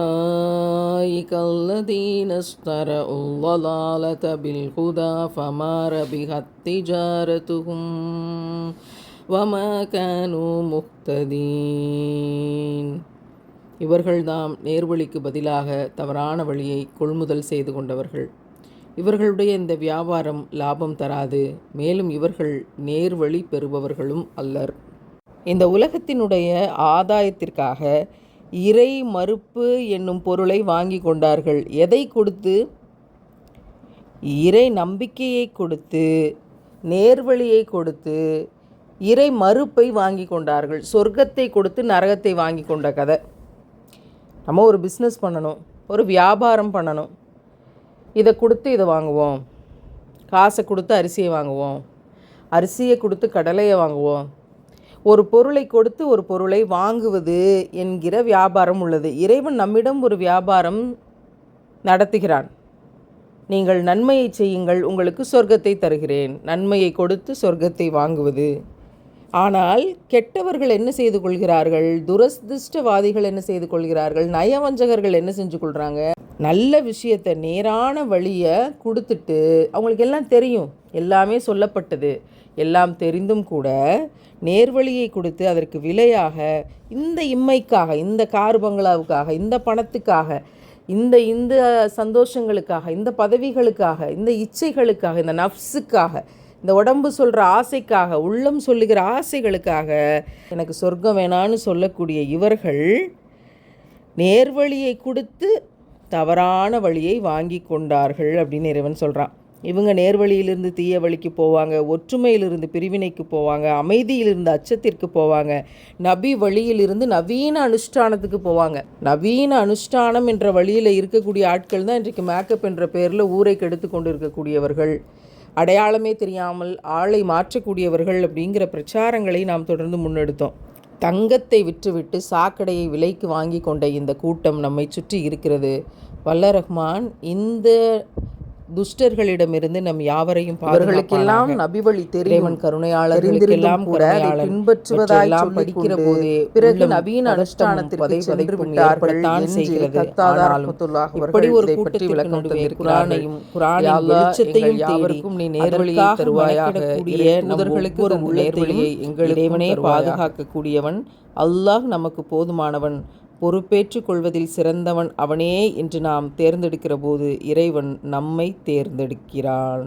أولئك الذين اشتروا الضلالة بالهدى فما ربحت تجارتهم وما كانوا مهتدين இவர்கள்தாம் நேர்வழிக்கு பதிலாக தவறான வழியை கொள்முதல் செய்து கொண்டவர்கள் இவர்களுடைய இந்த வியாபாரம் லாபம் தராது மேலும் இவர்கள் நேர்வழி பெறுபவர்களும் அல்லர் இந்த உலகத்தினுடைய ஆதாயத்திற்காக இறை மறுப்பு என்னும் பொருளை வாங்கி கொண்டார்கள். எதை கொடுத்து? இறை நம்பிக்கையை கொடுத்து நேர்வழியை கொடுத்து இறை மறுப்பை வாங்கி கொண்டார்கள். சொர்க்கத்தை கொடுத்து நரகத்தை வாங்கி கொண்ட கதை. நம்ம ஒரு பிஸ்னஸ் பண்ணணும் ஒரு வியாபாரம் பண்ணணும். இதை கொடுத்து இதை வாங்குவோம். காசை கொடுத்து அரிசியை வாங்குவோம். அரிசியை கொடுத்து கடலையை வாங்குவோம். ஒரு பொருளை கொடுத்து ஒரு பொருளை வாங்குவது என்கிற வியாபாரம் உள்ளது. இறைவன் நம்மிடம் ஒரு வியாபாரம் நடத்துகிறான். நீங்கள் நன்மையை செய்யுங்கள் உங்களுக்கு சொர்க்கத்தை தருகிறேன். நன்மையை கொடுத்து சொர்க்கத்தை வாங்குவது. ஆனால் கெட்டவர்கள் என்ன செய்து கொள்கிறார்கள்? துரதிருஷ்டவாதிகள் என்ன செய்து கொள்கிறார்கள்? நயவஞ்சகர்கள் என்ன செஞ்சு கொள்கிறாங்க நல்ல விஷயத்தை நேரான வழியை கொடுத்துட்டு அவங்களுக்கு எல்லாம் தெரியும். எல்லாமே சொல்லப்பட்டது. எல்லாம் தெரிந்தும் கூட நேர்வழியை கொடுத்து அதற்கு விலையாக இந்த இம்மைக்காக இந்த கார் பங்களாவுக்காக இந்த பணத்துக்காக இந்த இந்த சந்தோஷங்களுக்காக இந்த பதவிகளுக்காக இந்த இச்சைகளுக்காக இந்த நஃப்ஸுக்காக இந்த உடம்பு சொல்கிற ஆசைக்காக உள்ளம் சொல்லுகிற ஆசைகளுக்காக எனக்கு சொர்க்கம் வேணான்னு சொல்லக்கூடிய இவர்கள் நேர்வழியை கொடுத்து தவறான வழியை வாங்கி கொண்டார்கள் அப்படின்னு இறைவன் சொல்கிறான் இவங்க நேர்வழியிலிருந்து தீய வழிக்கு போவாங்க ஒற்றுமையிலிருந்து பிரிவினைக்கு போவாங்க அமைதியிலிருந்து அச்சத்திற்கு போவாங்க நபி வழியிலிருந்து நவீன அனுஷ்டானத்துக்கு போவாங்க. நவீன அனுஷ்டானம் என்ற வழியில் இருக்கக்கூடிய ஆட்கள் தான் இன்றைக்கு மேக்கப் என்ற பேரில் ஊரை கெடுத்து கொண்டு இருக்கக்கூடியவர்கள் அடையாளமே தெரியாமல் ஆளை மாற்றக்கூடியவர்கள் அப்படிங்கிற பிரச்சாரங்களை நாம் தொடர்ந்து முன்னெடுத்தோம். தங்கத்தை விற்றுவிட்டு சாக்கடையை விலைக்கு வாங்கி கொண்ட இந்த கூட்டம் நம்மை சுற்றி இருக்கிறது. வல்ல ரஹ்மான் இந்த துஷ்டர்களிடமிருந்து நம் யாவரையும் அவர்களுக்கெல்லாம் நபி வழி தெரியும். கருணையாளர்களுக்கெல்லாம் கூட பின்பற்றுவதாய் படிக்கிற போதே பிறகு நவீன அனுஷ்டானத்திற்கு சென்று விட்டார்கள் செய்கிறது. இப்படி ஒரு கூட்டத்தை விளக்கக்கூடிய குரானையும் குரானின் வெளிச்சத்தையும் யாவருக்கும் நீ நேர்வழியை தருவாயாக நூதர்களுக்கு ஒரு நேர்வழியை எங்கள் இறைவனே பாதுகாக்கக்கூடியவன். அல்லாஹ் நமக்கு போதுமானவன். பொறுப்பேற்றுக் கொள்வதில் சிறந்தவன் அவனே என்று நாம் தேர்ந்தெடுக்கிற போது இறைவன் நம்மை தேர்ந்தெடுக்கிறான்.